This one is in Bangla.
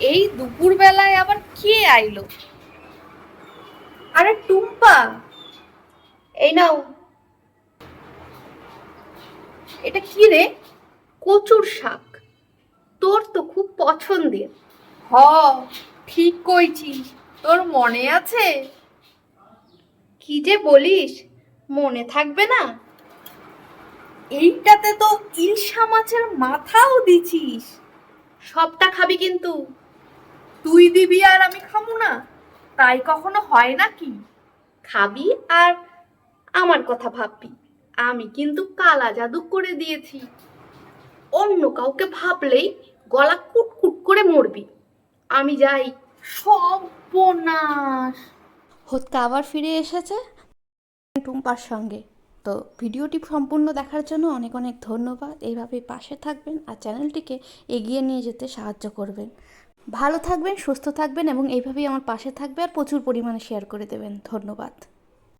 এই দুপুরবেলায় আবার কে আইলো? আরে টুম্পা। এই নাও। এটা কি রে? কচুর শাক। তোর তো খুব পছন্দের। হ ঠিক কইছিস। তোর মনে আছে? কি যে বলিস মনে থাকবে না। এইটাতে তো ইলশা মাছের মাথাও দিছিস। সবটা খাবি কিন্তু। তুই দিবি আর আমি খামু না? তাই কখনো হয় নাকি? খাবি আর আমার কথা ভাববি। আমি কিন্তু কালা জাদু করে দিয়েছি। অন্য কাউকে ভাবলেই গলা কুটকুট করে মরবি। আমি যাই। সর্বনাশ হোতকা আবার ফিরে এসেছে? টুম্পার সঙ্গে। তো ভিডিওটি সম্পূর্ণ দেখার জন্য অনেক অনেক ধন্যবাদ। এইভাবে পাশে থাকবেন আর চ্যানেলটিকে এগিয়ে নিয়ে যেতে সাহায্য করবেন। ভালো থাকবেন, সুস্থ থাকবেন এবং এইভাবেই আমার পাশে থাকবে আর প্রচুর পরিমাণে শেয়ার করে দেবেন। ধন্যবাদ।